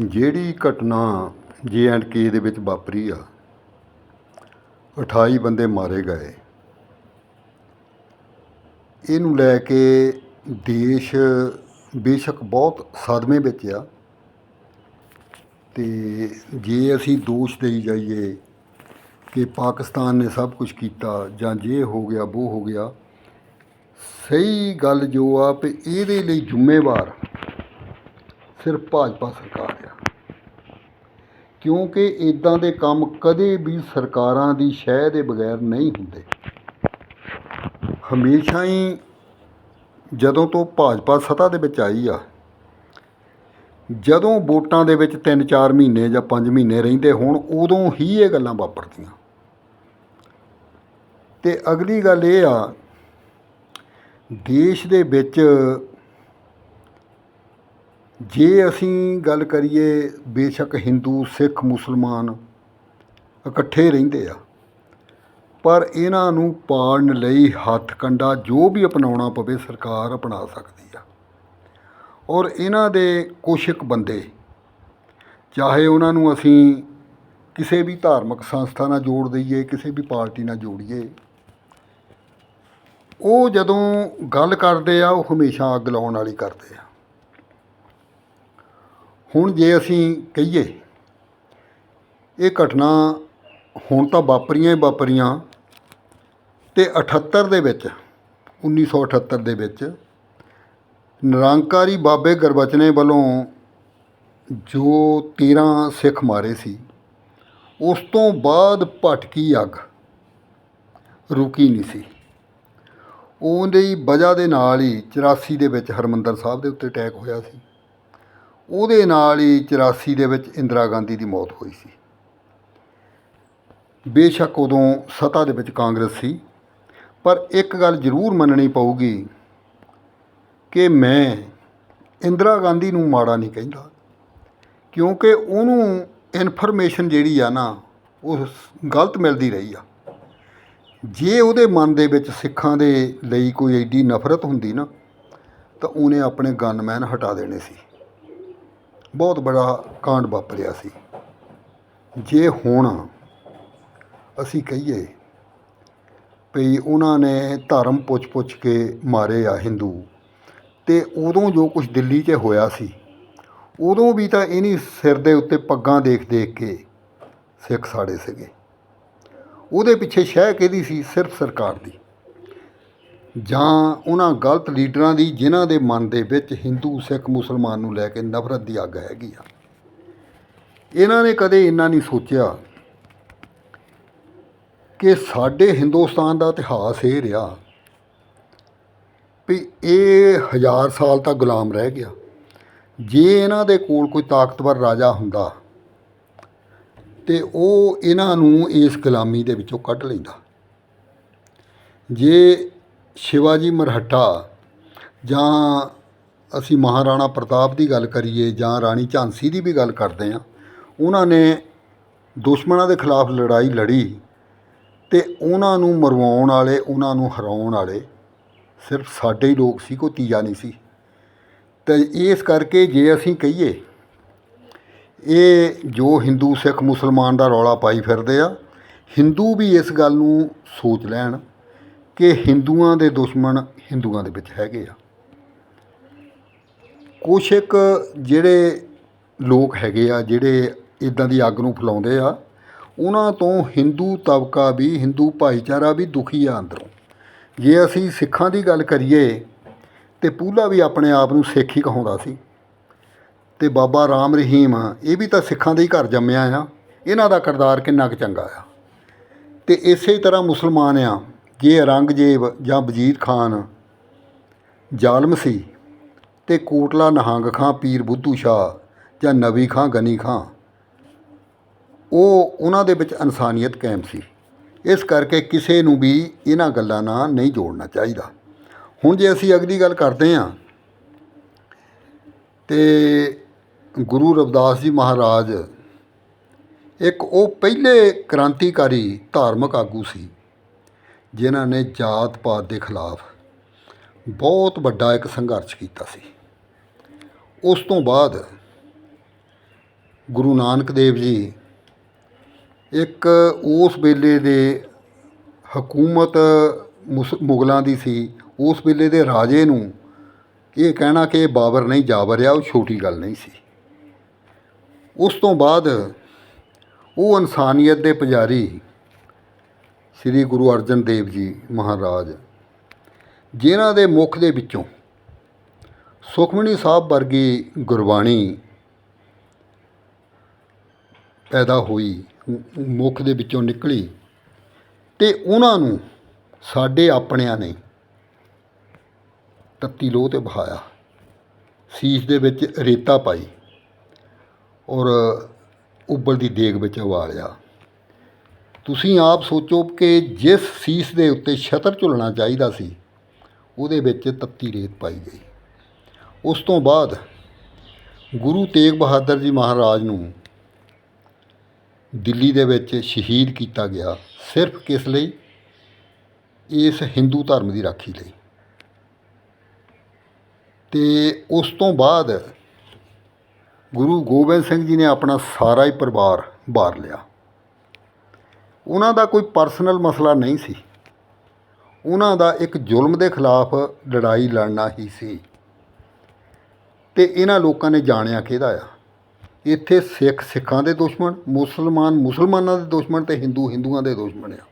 ਜਿਹੜੀ ਘਟਨਾ ਜੇ ਐਂਡ ਕੇ ਦੇ ਵਿੱਚ ਵਾਪਰੀ ਆ 28 ਬੰਦੇ ਮਾਰੇ ਗਏ। ਇਹਨੂੰ ਲੈ ਕੇ ਦੇਸ਼ ਬੇਸ਼ੱਕ ਬਹੁਤ ਸਦਮੇ ਵਿੱਚ ਆ। ਤੇ ਜੇ ਅਸੀਂ ਦੋਸ਼ ਦੇਈ ਜਾਈਏ ਕਿ ਪਾਕਿਸਤਾਨ ਨੇ ਸਭ ਕੁਝ ਕੀਤਾ ਜਾਂ ਜੇ ਹੋ ਗਿਆ ਉਹ ਹੋ ਗਿਆ, ਸਹੀ ਗੱਲ ਜੋ ਆ ਵੀ ਇਹਦੇ ਲਈ ਜ਼ਿੰਮੇਵਾਰ ਸਿਰਫ ਭਾਜਪਾ ਸਰਕਾਰ ਆ। ਕਿਉਂਕਿ ਇੱਦਾਂ ਦੇ ਕੰਮ ਕਦੇ ਵੀ ਸਰਕਾਰਾਂ ਦੀ ਸ਼ਹਿ ਦੇ ਬਗੈਰ ਨਹੀਂ ਹੁੰਦੇ। ਹਮੇਸ਼ਾ ਹੀ ਜਦੋਂ ਤੋਂ ਭਾਜਪਾ ਸੱਤਾ ਦੇ ਵਿੱਚ ਆਈ ਆ, ਜਦੋਂ ਵੋਟਾਂ ਦੇ ਵਿੱਚ 3-4 ਮਹੀਨੇ ਜਾਂ 5 ਮਹੀਨੇ ਰਹਿੰਦੇ ਹੋਣ, ਉਦੋਂ ਹੀ ਇਹ ਗੱਲਾਂ ਵਾਪਰਦੀਆਂ। ਤੇ ਅਗਲੀ ਗੱਲ ਇਹ ਆ, ਦੇਸ਼ ਦੇ ਵਿੱਚ ਜੇ ਅਸੀਂ ਗੱਲ ਕਰੀਏ ਬੇਸ਼ੱਕ ਹਿੰਦੂ, ਸਿੱਖ, ਮੁਸਲਮਾਨ ਇਕੱਠੇ ਰਹਿੰਦੇ ਆ, ਪਰ ਇਹਨਾਂ ਨੂੰ ਪਾੜਨ ਲਈ ਹੱਥ ਕੰਡਾ ਜੋ ਵੀ ਅਪਣਾਉਣਾ ਪਵੇ ਸਰਕਾਰ ਅਪਣਾ ਸਕਦੀ ਆ। ਔਰ ਇਹਨਾਂ ਦੇ ਕੁਛ ਇੱਕ ਬੰਦੇ, ਚਾਹੇ ਉਹਨਾਂ ਨੂੰ ਅਸੀਂ ਕਿਸੇ ਵੀ ਧਾਰਮਿਕ ਸੰਸਥਾ ਨਾਲ ਜੋੜ ਦਈਏ, ਕਿਸੇ ਵੀ ਪਾਰਟੀ ਨਾਲ ਜੋੜੀਏ, ਉਹ ਜਦੋਂ ਗੱਲ ਕਰਦੇ ਆ, ਉਹ ਹਮੇਸ਼ਾ ਅੱਗ ਲਾਉਣ ਵਾਲੀ ਕਰਦੇ ਆ। ਹੁਣ ਜੇ ਅਸੀਂ ਕਹੀਏ, ਇਹ ਘਟਨਾ ਹੁਣ ਤਾਂ ਵਾਪਰੀਆਂ ਹੀ ਵਾਪਰੀਆਂ ਅਤੇ ਅਠੱਤਰ ਦੇ ਵਿੱਚ 1978 ਦੇ ਵਿੱਚ ਨਿਰੰਕਾਰੀ ਬਾਬੇ ਗੁਰਬਚਨੇ ਵੱਲੋਂ ਜੋ 13 ਸਿੱਖ ਮਾਰੇ ਸੀ, ਉਸ ਤੋਂ ਬਾਅਦ ਭਟਕੀ ਅੱਗ, ਰੁਕੀ ਨਹੀਂ ਸੀ। ਉਹਦੀ ਵਜ੍ਹਾ ਦੇ ਨਾਲ ਹੀ 84 ਦੇ ਵਿੱਚ ਹਰਮੰਦਰ ਸਾਹਿਬ ਦੇ ਉੱਤੇ ਅਟੈਕ ਹੋਇਆ ਸੀ। ਉਹਦੇ ਨਾਲ ਹੀ 84 ਦੇ ਵਿੱਚ ਇੰਦਰਾ ਗਾਂਧੀ ਦੀ ਮੌਤ ਹੋਈ ਸੀ। ਬੇਸ਼ੱਕ ਉਦੋਂ ਸੱਤਾ ਦੇ ਵਿੱਚ ਕਾਂਗਰਸ ਸੀ, ਪਰ ਇੱਕ ਗੱਲ ਜ਼ਰੂਰ ਮੰਨਣੀ ਪਊਗੀ ਕਿ ਮੈਂ ਇੰਦਰਾ ਗਾਂਧੀ ਨੂੰ ਮਾੜਾ ਨਹੀਂ ਕਹਿੰਦਾ, ਕਿਉਂਕਿ ਉਹਨੂੰ ਇਨਫੋਰਮੇਸ਼ਨ ਜਿਹੜੀ ਆ ਨਾ, ਉਹ ਗਲਤ ਮਿਲਦੀ ਰਹੀ ਆ। ਜੇ ਉਹਦੇ ਮਨ ਦੇ ਵਿੱਚ ਸਿੱਖਾਂ ਦੇ ਲਈ ਕੋਈ ਐਡੀ ਨਫ਼ਰਤ ਹੁੰਦੀ ਨਾ, ਤਾਂ ਉਹਨੇ ਆਪਣੇ ਗਨਮੈਨ ਹਟਾ ਦੇਣੇ ਸੀ। ਬਹੁਤ ਬੜਾ ਕਾਂਡ ਵਾਪਰਿਆ ਸੀ। ਜੇ ਹੁਣ ਅਸੀਂ ਕਹੀਏ ਵੀ ਉਹਨਾਂ ਨੇ ਧਰਮ ਪੁੱਛ-ਪੁੱਛ ਕੇ ਮਾਰੇ ਆ ਹਿੰਦੂ ਤੇ ਉਦੋਂ ਜੋ ਕੁਝ ਦਿੱਲੀ 'ਚ ਹੋਇਆ ਸੀ, ਉਦੋਂ ਵੀ ਤਾਂ ਇਹਨੀ ਸਿਰ ਦੇ ਉੱਤੇ ਪੱਗਾਂ ਦੇਖ-ਦੇਖ ਕੇ ਸਿੱਖ ਸਾੜੇ ਸੀਗੇ। ਉਹਦੇ ਪਿੱਛੇ ਸ਼ਹਿ ਕਿਹਦੀ ਸੀ? ਸਿਰਫ ਸਰਕਾਰ ਦੀ। ਜਾਂ ਉਹਨਾਂ ਗਲਤ ਲੀਡਰਾਂ ਦੀ ਜਿਨ੍ਹਾਂ ਦੇ ਮਨ ਦੇ ਵਿੱਚ ਹਿੰਦੂ, ਸਿੱਖ, ਮੁਸਲਮਾਨ ਨੂੰ ਲੈ ਕੇ ਨਫ਼ਰਤ ਦੀ ਅੱਗ ਹੈਗੀ ਆ। ਇਹਨਾਂ ਨੇ ਕਦੇ ਇੰਨਾ ਨਹੀਂ ਸੋਚਿਆ ਕਿ ਸਾਡੇ ਹਿੰਦੁਸਤਾਨ ਦਾ ਇਤਿਹਾਸ ਇਹ ਰਿਹਾ ਵੀ ਇਹ ਹਜ਼ਾਰ ਸਾਲ ਤੱਕ ਗੁਲਾਮ ਰਹਿ ਗਿਆ। ਜੇ ਇਹਨਾਂ ਦੇ ਕੋਲ ਕੋਈ ਤਾਕਤਵਰ ਰਾਜਾ ਹੁੰਦਾ ਤੇ ਉਹ ਇਹਨਾਂ ਨੂੰ ਇਸ ਗੁਲਾਮੀ ਦੇ ਵਿੱਚੋਂ ਕੱਢ ਲੈਂਦਾ। ਜੇ ਸ਼ਿਵਾਜੀ ਮਰਹੱਟਾ ਜਾਂ ਅਸੀਂ ਮਹਾਰਾਣਾ ਪ੍ਰਤਾਪ ਦੀ ਗੱਲ ਕਰੀਏ ਜਾਂ ਰਾਣੀ ਝਾਂਸੀ ਦੀ ਵੀ ਗੱਲ ਕਰਦੇ ਹਾਂ, ਉਹਨਾਂ ਨੇ ਦੁਸ਼ਮਣਾਂ ਦੇ ਖਿਲਾਫ ਲੜਾਈ ਲੜੀ ਤੇ ਉਹਨਾਂ ਨੂੰ ਮਰਵਾਉਣ ਵਾਲੇ, ਉਹਨਾਂ ਨੂੰ ਹਰਾਉਣ ਵਾਲੇ ਸਿਰਫ ਸਾਡੇ ਹੀ ਲੋਕ ਸੀ, ਕੋਈ ਤੀਜਾ ਨਹੀਂ ਸੀ। ਤੇ ਇਸ ਕਰਕੇ ਜੇ ਅਸੀਂ ਕਹੀਏ, ਇਹ ਜੋ ਹਿੰਦੂ, ਸਿੱਖ, ਮੁਸਲਮਾਨ ਦਾ ਰੌਲਾ ਪਾਈ ਫਿਰਦੇ ਆ, ਹਿੰਦੂ ਵੀ ਇਸ ਗੱਲ ਨੂੰ ਸੋਚ ਲੈਣ ਕਿ ਹਿੰਦੂਆਂ ਦੇ ਦੁਸ਼ਮਣ ਹਿੰਦੂਆਂ ਦੇ ਵਿੱਚ ਹੈਗੇ ਆ। ਕੁਛ ਇੱਕ ਜਿਹੜੇ ਲੋਕ ਹੈਗੇ ਆ, ਜਿਹੜੇ ਇੱਦਾਂ ਦੀ ਅੱਗ ਨੂੰ ਫੈਲਾਉਂਦੇ ਆ, ਉਹਨਾਂ ਤੋਂ ਹਿੰਦੂ ਤਬਕਾ ਵੀ, ਹਿੰਦੂ ਭਾਈਚਾਰਾ ਵੀ ਦੁਖੀ ਆ ਅੰਦਰੋਂ। ਜੇ ਅਸੀਂ ਸਿੱਖਾਂ ਦੀ ਗੱਲ ਕਰੀਏ, ਤੇ ਪੂਲਾ ਵੀ ਆਪਣੇ ਆਪ ਨੂੰ ਸਿੱਖ ਹੀ ਕਹਾਉਂਦਾ ਸੀ। ਤੇ ਬਾਬਾ ਰਾਮ ਰਹੀਮ, ਇਹ ਵੀ ਤਾਂ ਸਿੱਖਾਂ ਦੇ ਹੀ ਘਰ ਜੰਮਿਆ ਆ। ਇਹਨਾਂ ਦਾ ਕਿਰਦਾਰ ਕਿੰਨਾ ਕੁ ਚੰਗਾ ਆ। ਤੇ ਇਸੇ ਤਰ੍ਹਾਂ ਮੁਸਲਮਾਨ ਆ ਜੇ ਔਰੰਗਜ਼ੇਬ ਜਾਂ ਵਜ਼ੀਰ ਖਾਨ ਜ਼ਾਲਮ ਸੀ ਅਤੇ ਕੋਟਲਾ, ਨਹੰਗ ਖਾਂ, ਪੀਰ ਬੁੱਧੂ ਸ਼ਾਹ ਜਾਂ ਨਬੀ ਖਾਂ, ਗਨੀ ਖਾਂ, ਉਹ ਉਹਨਾਂ ਦੇ ਵਿੱਚ ਇਨਸਾਨੀਅਤ ਕਾਇਮ ਸੀ। ਇਸ ਕਰਕੇ ਕਿਸੇ ਨੂੰ ਵੀ ਇਹਨਾਂ ਗੱਲਾਂ ਨਾਲ ਨਹੀਂ ਜੋੜਨਾ ਚਾਹੀਦਾ। ਹੁਣ ਜੇ ਅਸੀਂ ਅਗਲੀ ਗੱਲ ਕਰਦੇ ਹਾਂ ਤੇ ਗੁਰੂ ਰਵਿਦਾਸ ਜੀ ਮਹਾਰਾਜ ਇੱਕ ਉਹ ਪਹਿਲੇ ਕ੍ਰਾਂਤੀਕਾਰੀ ਧਾਰਮਿਕ ਆਗੂ ਸੀ। ਜਿਨ੍ਹਾਂ ਨੇ ਜਾਤ ਪਾਤ ਦੇ ਖਿਲਾਫ ਬਹੁਤ ਵੱਡਾ ਇੱਕ ਸੰਘਰਸ਼ ਕੀਤਾ ਸੀ। ਉਸ ਤੋਂ ਬਾਅਦ ਗੁਰੂ ਨਾਨਕ ਦੇਵ ਜੀ ਇੱਕ ਉਸ ਵੇਲੇ ਦੇ ਹਕੂਮਤ ਮੁਸ, ਮੁਗਲਾਂ ਦੀ ਸੀ। ਉਸ ਵੇਲੇ ਦੇ ਰਾਜੇ ਨੂੰ ਇਹ ਕਹਿਣਾ ਕਿ ਬਾਬਰ ਨਹੀਂ ਜਾਬਰ ਆ ਉਹ ਛੋਟੀ ਗੱਲ ਨਹੀਂ ਸੀ। ਉਸ ਤੋਂ ਬਾਅਦ ਉਹ ਇਨਸਾਨੀਅਤ ਦੇ ਪੁਜਾਰੀ ਸ੍ਰੀ ਗੁਰੂ ਅਰਜਨ ਦੇਵ ਜੀ ਮਹਾਰਾਜ, ਜਿਨ੍ਹਾਂ ਦੇ ਮੁਖ ਦੇ ਵਿੱਚੋਂ ਸੁਖਮਣੀ ਸਾਹਿਬ ਵਰਗੀ ਗੁਰਬਾਣੀ ਪੈਦਾ ਹੋਈ ਮੁ- ਮੁਖ ਦੇ ਵਿੱਚੋਂ ਨਿਕਲੀ ਤੇ ਉਹਨਾਂ ਨੂੰ ਸਾਡੇ ਆਪਣਿਆਂ ਨੇ ਤੱਤੀ ਲੋਹ ਤੇ ਬਹਾਇਆ ਸੀਸ ਦੇ ਵਿੱਚ ਰੇਤਾ ਪਾਈ ਔਰ ਉਬਲਦੀ ਦੇਗ ਵਿੱਚ ਉਬਾਲਿਆ। ਤੁਸੀਂ ਆਪ ਸੋਚੋ ਕਿ ਜਿਸ ਸੀਸ ਦੇ ਉੱਤੇ ਛਤਰ ਝੁੱਲਣਾ ਚਾਹੀਦਾ ਸੀ, ਉਹਦੇ ਵਿੱਚ ਤੱਤੀ ਰੇਤ ਪਾਈ ਗਈ। ਉਸ ਤੋਂ ਬਾਅਦ ਗੁਰੂ ਤੇਗ ਬਹਾਦਰ ਜੀ ਮਹਾਰਾਜ ਨੂੰ ਦਿੱਲੀ ਦੇ ਵਿੱਚ ਸ਼ਹੀਦ ਕੀਤਾ ਗਿਆ ਸਿਰਫ ਕਿਸ ਲਈ? ਇਸ ਹਿੰਦੂ ਧਰਮ ਦੀ ਰਾਖੀ ਲਈ। ਤੇ ਉਸ ਤੋਂ ਬਾਅਦ ਗੁਰੂ ਗੋਬਿੰਦ ਸਿੰਘ ਜੀ ਨੇ ਆਪਣਾ ਸਾਰਾ ਹੀ ਪਰਿਵਾਰ ਬਾਹਰ ਲਿਆ। ਉਹਨਾਂ ਦਾ ਕੋਈ ਪਰਸਨਲ ਮਸਲਾ ਨਹੀਂ ਸੀ। ਉਹਨਾਂ ਦਾ ਇੱਕ ਜ਼ੁਲਮ ਦੇ ਖਿਲਾਫ ਲੜਾਈ ਲੜਨਾ ਹੀ ਸੀ। ਤੇ ਇਹਨਾਂ ਲੋਕਾਂ ਨੇ ਜਾਣਿਆ ਕਿਹਦਾ ਆ। ਇੱਥੇ ਸਿੱਖ ਸਿੱਖਾਂ ਦੇ ਦੁਸ਼ਮਣ, ਮੁਸਲਮਾਨ ਮੁਸਲਮਾਨਾਂ ਦੇ ਦੁਸ਼ਮਣ ਤੇ ਹਿੰਦੂ ਹਿੰਦੂਆਂ ਦੇ ਦੁਸ਼ਮਣ ਆ।